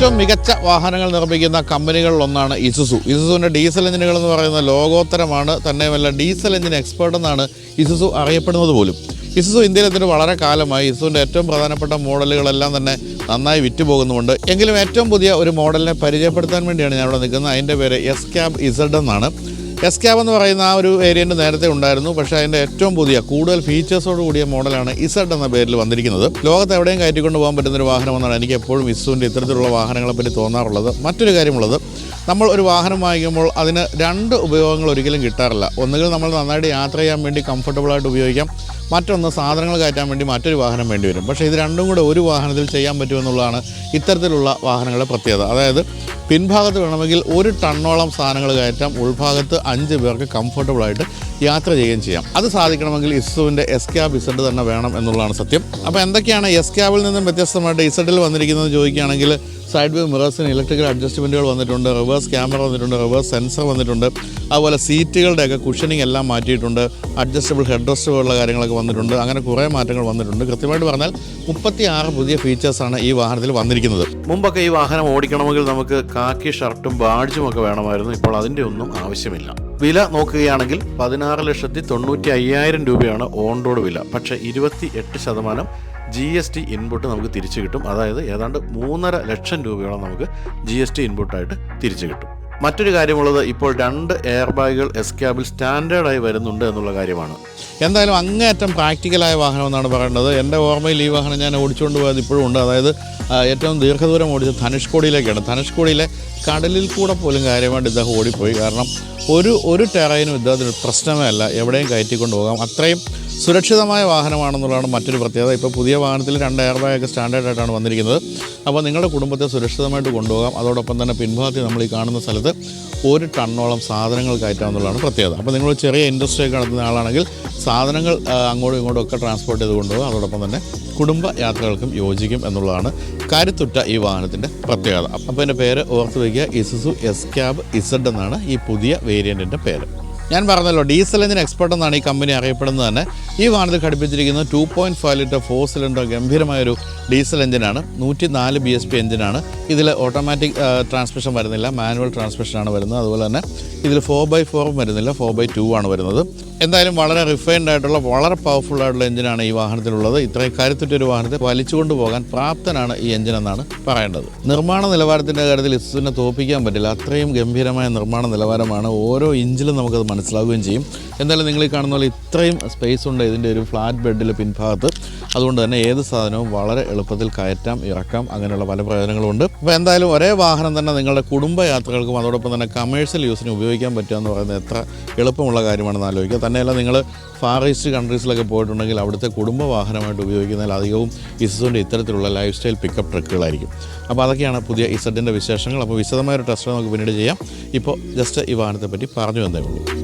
ഏറ്റവും മികച്ച വാഹനങ്ങൾ നിർമ്മിക്കുന്ന കമ്പനികളിലൊന്നാണ് ഇസുസു. ഇസുസുവിന്റെ ഡീസൽ എഞ്ചിനുകൾ എന്ന് പറയുന്ന ലോകോത്തരമാണ്. തന്നെയുമല്ല ഡീസൽ എഞ്ചിൻ എക്സ്പേർട്ട് എന്നാണ് ഇസുസു അറിയപ്പെടുന്നത് പോലും. ഇസുസു ഇന്ത്യയിലെത്തിയിട്ട് വളരെ കാലമായി ഇസുവിന്റെ ഏറ്റവും പ്രധാനപ്പെട്ട മോഡലുകളെല്ലാം തന്നെ നന്നായി വിറ്റുപോകുന്നുമുണ്ട്. എങ്കിലും ഏറ്റവും പുതിയ ഒരു മോഡലിനെ പരിചയപ്പെടുത്താൻ വേണ്ടിയാണ് ഞാൻ ഇവിടെ നിൽക്കുന്നത്. അതിന്റെ പേര് എസ് ക്യാബ് ഇസഡ് എന്നാണ്. എസ് ക്യാബ് എന്ന് പറയുന്ന ആ ഒരു വേരിയന്റ് നേരത്തെ ഉണ്ടായിരുന്നു. പക്ഷേ അതിന്റെ ഏറ്റവും പുതിയ കൂടുതൽ ഫീച്ചേഴ്സോട് കൂടിയ മോഡലാണ് ഇസഡ് എന്ന പേരിൽ വന്നിരിക്കുന്നത്. ലോകത്ത് എവിടെയും കയറ്റിക്കൊണ്ട് പോകാൻ പറ്റുന്ന ഒരു വാഹനമെന്നാണ് എനിക്ക് എപ്പോഴും ഇസുവിന്റെ ഇത്തരത്തിലുള്ള വാഹനങ്ങളെ പറ്റി തോന്നാറുള്ളത്. മറ്റൊരു കാര്യമുള്ളത് നമ്മൾ ഒരു വാഹനം വാങ്ങിക്കുമ്പോൾ അതിന് രണ്ട് ഉപയോഗങ്ങൾ ഒരിക്കലും കിട്ടാറില്ല. ഒന്നുകിൽ നമ്മൾ നന്നായിട്ട് യാത്ര ചെയ്യാൻ വേണ്ടി കംഫർട്ടബിളായിട്ട് ഉപയോഗിക്കാം. മറ്റൊന്ന് സാധനങ്ങൾ കയറ്റാൻ വേണ്ടി മറ്റൊരു വാഹനം വേണ്ടി വരും. പക്ഷേ ഇത് രണ്ടും കൂടെ ഒരു വാഹനത്തിൽ ചെയ്യാൻ പറ്റുമെന്നുള്ളതാണ് ഇത്തരത്തിലുള്ള വാഹനങ്ങളുടെ പ്രത്യേകത. അതായത് പിൻഭാഗത്ത് വേണമെങ്കിൽ ഒരു ടണ്ണോളം സാധനങ്ങൾ കയറ്റാം. ഉൾഭാഗത്ത് അഞ്ച് പേർക്ക് കംഫർട്ടബിളായിട്ട് യാത്ര ചെയ്യുകയും ചെയ്യാം. അത് സാധിക്കണമെങ്കിൽ ഇസുവിന്റെ എസ് ക്യാബ് ഇസഡ് തന്നെ വേണം എന്നുള്ളതാണ് സത്യം. അപ്പോൾ എന്തൊക്കെയാണ് എസ് ക്യാബിൽ നിന്നും വ്യത്യസ്തമായിട്ട് ഇസഡിൽ വന്നിരിക്കുന്നത് ചോദിക്കുകയാണെങ്കിൽ സൈഡ് വ്യൂ മിറേഴ്സിന് ഇലക്ട്രിക്കൽ അഡ്ജസ്റ്റ്മെന്റുകൾ വന്നിട്ടുണ്ട് റിവേഴ്സ് ക്യാമറ വന്നിട്ടുണ്ട് റിവേഴ്സ് സെൻസർ വന്നിട്ടുണ്ട് അതുപോലെ സീറ്റുകളുടെയൊക്കെ കുഷനിങ് എല്ലാം മാറ്റിയിട്ടുണ്ട് അഡ്ജസ്റ്റബിൾ ഹെഡ് റെസ്റ്റ് പോലുള്ള കാര്യങ്ങളൊക്കെ വന്നിട്ടുണ്ട് അങ്ങനെ കുറേ മാറ്റങ്ങൾ വന്നിട്ടുണ്ട്. കൃത്യമായിട്ട് പറഞ്ഞാൽ മുപ്പത്തി ആറ് പുതിയ ഫീച്ചേഴ്സാണ് ഈ വാഹനത്തിൽ വന്നിരിക്കുന്നത്. മുമ്പൊക്കെ ഈ വാഹനം ഓടിക്കണമെങ്കിൽ നമുക്ക് കാക്കി ഷർട്ടും ബാഡ്ജും ഒക്കെ വേണമായിരുന്നു. ഇപ്പോൾ അതിന്റെ ഒന്നും ആവശ്യമില്ല. വില നോക്കുകയാണെങ്കിൽ പതിനാറ് ലക്ഷത്തി തൊണ്ണൂറ്റി അയ്യായിരം രൂപയാണ് ഓൺ റോഡ് വില. പക്ഷേ ഇരുപത്തി എട്ട് ശതമാനം ജി എസ് ടി ഇൻപുട്ട് നമുക്ക് തിരിച്ചു കിട്ടും. അതായത് ഏതാണ്ട് മൂന്നര ലക്ഷം രൂപയോളം നമുക്ക് ജി എസ് ടി ഇൻപുട്ടായിട്ട് തിരിച്ചു കിട്ടും. മറ്റൊരു കാര്യമുള്ളത് ഇപ്പോൾ രണ്ട് എയർ ബാഗുകൾ എസ് ക്യാബിൽ സ്റ്റാൻഡേർഡായി വരുന്നുണ്ട് എന്നുള്ള കാര്യമാണ്. എന്തായാലും അങ്ങേയറ്റം പ്രാക്ടിക്കലായ വാഹനം എന്നാണ് പറയേണ്ടത്. എന്റെ ഓർമ്മയിൽ ഈ വാഹനം ഞാൻ ഓടിച്ചുകൊണ്ട് പോയത് ഇപ്പോഴും ഉണ്ട്. അതായത് ഏറ്റവും ദീർഘദൂരം ഓടിച്ച ധനുഷ്കോടിയിലേക്കാണ് ധനുഷ്കോടിയിലെ കടലിൽ കൂടെ പോലും കാര്യമായിട്ട് ഇദ്ദേഹം ഓടിപ്പോയി. കാരണം ഒരു ഒരു ടെറൈനും ഇദ്ദേഹത്തിന് പ്രശ്നമേ അല്ല. എവിടെയും കയറ്റിക്കൊണ്ട് പോകാം. അത്രയും സുരക്ഷിതമായ വാഹനമാണെന്നുള്ളതാണ് മറ്റൊരു പ്രത്യേകത. ഇപ്പോൾ പുതിയ വാഹനത്തിൽ രണ്ട് എയർ സ്റ്റാൻഡേർഡ് ആയിട്ടാണ് വന്നിരിക്കുന്നത്. അപ്പോൾ നിങ്ങളുടെ കുടുംബത്തെ സുരക്ഷിതമായിട്ട് കൊണ്ടുപോകാം. അതോടൊപ്പം തന്നെ പിൻഭാഗത്തിൽ നമ്മൾ ഈ കാണുന്ന സ്ഥലത്ത് ഒരു ടണ്ണോളം സാധനങ്ങൾ കയറ്റാമെന്നുള്ളതാണ് പ്രത്യേകത. അപ്പോൾ നിങ്ങൾ ചെറിയ ഇൻഡസ്ട്രി ഒക്കെ നടത്തുന്ന ആളാണെങ്കിൽ സാധനങ്ങൾ അങ്ങോട്ടും ഇങ്ങോട്ടും ഒക്കെ ട്രാൻസ്പോർട്ട് ചെയ്ത് കൊണ്ടുപോകാം. അതോടൊപ്പം തന്നെ കുടുംബ യാത്രകൾക്കും യോജിക്കും എന്നുള്ളതാണ് കരുത്തുറ്റ ഈ വാഹനത്തിന്റെ പ്രത്യേകത. അപ്പോൾ എന്റെ പേര് ഓർത്ത് വയ്ക്കുക ഇസുസു എസ് ക്യാബ് ഇസഡ് എന്നാണ് ഈ പുതിയ വേരിയന്റിന്റെ പേര്. ഞാൻ പറഞ്ഞല്ലോ ഡീസൽ എഞ്ചിൻ എക്സ്പെർട്ട് എന്നാണ് ഈ കമ്പനി അറിയപ്പെടുന്നത് തന്നെ. ഈ വാഹനത്തിൽ ഘടിപ്പിച്ചിരിക്കുന്നത് two point five litre four cylinder ഗംഭീരമായൊരു diesel എഞ്ചിനാണ്. നൂറ്റി നാല് ബി എസ് പി എഞ്ചിനാണ് ഇതിൽ ഓട്ടോമാറ്റിക് ട്രാൻസ്മിഷൻ വരുന്നില്ല. മാനുവൽ ട്രാൻസ്മിഷനാണ് വരുന്നത്. അതുപോലെ തന്നെ ഇതിൽ ഫോർ ബൈ ഫോറും വരുന്നില്ല. ഫോർ ബൈ ടു ആണ് വരുന്നത്. എന്തായാലും വളരെ റിഫൈൻഡ് ആയിട്ടുള്ള വളരെ പവർഫുൾ ആയിട്ടുള്ള എഞ്ചിനാണ് ഈ വാഹനത്തിലുള്ളത്. ഇത്രയും കരുത്തുറ്റൊരു വാഹനത്തെ വലിച്ചുകൊണ്ട് പോകാൻ പ്രാപ്തനാണ് ഈ എഞ്ചിൻ എന്നാണ് പറയേണ്ടത്. നിർമ്മാണ നിലവാരത്തിന്റെ കാര്യത്തിൽ ഇസുവിനെ തോപ്പിക്കാൻ പറ്റില്ല. അത്രയും ഗംഭീരമായ നിർമ്മാണ നിലവാരമാണ് ഓരോ ഇഞ്ചിലും നമുക്കത് മനസ്സിലാവുകയും ചെയ്യും. എന്തായാലും നിങ്ങൾ ഈ കാണുന്ന പോലെ ഇത്രയും സ്പേസ് ഉണ്ട് ഇതിന്റെ ഒരു ഫ്ലാറ്റ് ബെഡിൽ പിൻഭാഗത്ത്. അതുകൊണ്ട് തന്നെ ഏത് സാധനവും വളരെ എളുപ്പത്തിൽ കയറ്റാം ഇറക്കാം അങ്ങനെയുള്ള പല പ്രയോജനങ്ങളുണ്ട് അപ്പോൾ എന്തായാലും ഒരേ വാഹനം തന്നെ നിങ്ങളുടെ കുടുംബ യാത്രകൾക്കും അതോടൊപ്പം തന്നെ കമേഴ്ഷ്യൽ യൂസിന് ഉപയോഗിക്കാൻ പറ്റുക എന്ന് പറയുന്നത് എത്ര എളുപ്പമുള്ള കാര്യമാണെന്ന് ആലോചിക്കുക. തന്നെയല്ല നിങ്ങൾ ഫാർ ഈസ്റ്റ് കൺട്രീസിലൊക്കെ പോയിട്ടുണ്ടെങ്കിൽ അവിടുത്തെ കുടുംബ വാഹനമായിട്ട് ഉപയോഗിക്കുന്നതിൽ അധികവും ഇസഡിന്റെ ഇത്തരത്തിലുള്ള ലൈഫ് സ്റ്റൈൽ പിക്കപ്പ് ട്രക്കുകളായിരിക്കും. അപ്പോൾ അതൊക്കെയാണ് പുതിയ ഇസഡിന്റെ വിശേഷങ്ങൾ. അപ്പോൾ വിശദമായൊരു ടെസ്റ്റ് നമുക്ക് പിന്നീട് ചെയ്യാം. ഇപ്പോൾ ജസ്റ്റ് ഈ വാഹനത്തെ പറ്റി പറഞ്ഞു തന്നേ ഉള്ളൂ.